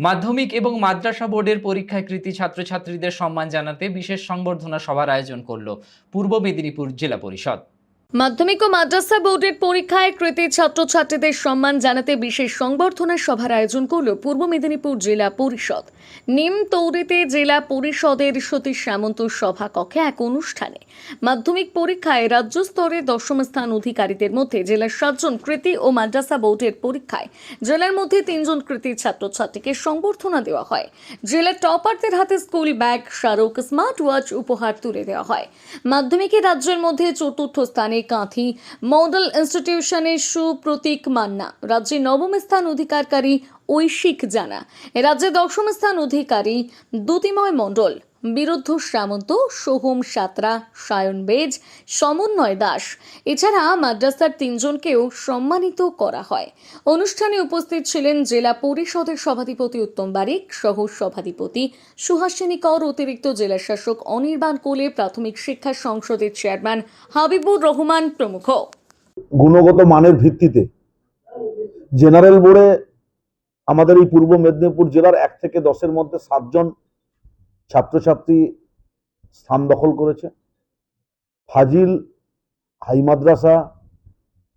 মাধ্যমিক এবং মাদ্রাসা বোর্ডের পরীক্ষায় কৃতি ছাত্রছাত্রীদের সম্মান জানাতে বিশেষ সংবর্ধনা সভার আয়োজন করল পূর্ব মেদিনীপুর জেলা পরিষদ। মাধ্যমিক ও মাদ্রাসা বোর্ডের পরীক্ষায় কৃতী ছাত্রছাত্রীদের সম্মান জানাতে বিশেষ সংবর্ধনা সভার আয়োজন করল পূর্ব মেদিনীপুর জেলা পরিষদ। নিম তৌরিতে জেলা পরিষদের সতীশ সামন্ত সভা কক্ষে এক অনুষ্ঠানে মাধ্যমিক পরীক্ষায় রাজ্য স্তরে দশম স্থান অধিকারীদের মধ্যে জেলার সাতজন কৃতী ও মাদ্রাসা বোর্ডের পরীক্ষায় জেলার মধ্যে তিনজন কৃতী ছাত্রছাত্রীকে সংবর্ধনা দেওয়া হয়। জেলার টপারদের হাতে স্কুল ব্যাগ, স্মারক স্মার্ট ওয়াচ উপহার তুলে দেওয়া হয়। মাধ্যমিকে রাজ্যের মধ্যে চতুর্থ স্থানে কাঁথি। মডেল ইনস্টিটিউশনের সুপ্রতীক মান্না। রাজ্যে নবম স্থান অধিকারকারী ঐশিক জানা। রাজ্যে দশম স্থান অধিকারী দ্যুতিময় মণ্ডল। বিরুদ্ধ সামন্ত সোহম সাতরা, সায়ন বেজ, সমন্বয় দাস। এছাড়া মাদ্রাসার তিনজনকেও সম্মানিত করা হয়। অনুষ্ঠানে উপস্থিত ছিলেন জেলা পরিষদের সভাধিপতি উত্তম বারিক, সহ সভাধিপতি সুহাসিনী কর অতিরিক্ত জেলা শাসক অনির্বাণ কোলে, প্রাথমিক শিক্ষা সংসদের চেয়ারম্যান হাবিবুর রহমান প্রমুখ। গুণগত মানের ভিত্তিতে জেনারেল বোর্ডে আমাদের এই পূর্ব মেদিনীপুর জেলার এক থেকে দশের মধ্যে সাতজন ছাত্রছাত্রী স্থান দখল করেছে। ফাজিল, হাই মাদ্রাসা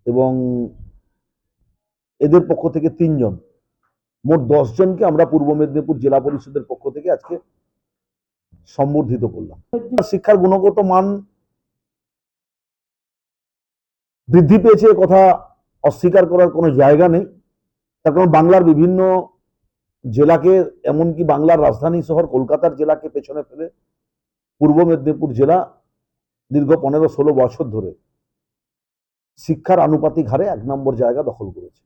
এবং এদের পক্ষ থেকে তিনজন। মোট দশজনকে আমরা পূর্ব মেদিনীপুর জেলা পরিষদের পক্ষ থেকে আজকে সম্বর্ধিত করলাম। শিক্ষার গুণগত মান বৃদ্ধি পেয়েছে কথা অস্বীকার করার কোনো জায়গা নেই। তার কারণ বাংলার বিভিন্ন জেলাকে, এমনকি বাংলার রাজধানী শহর কলকাতার জেলাকে পেছনে ফেলে পূর্ব মেদিনীপুর জেলা দীর্ঘ পনেরো ষোলো বছর ধরে শিক্ষার আনুপাতিক হারে এক নম্বর জায়গা দখল করেছে।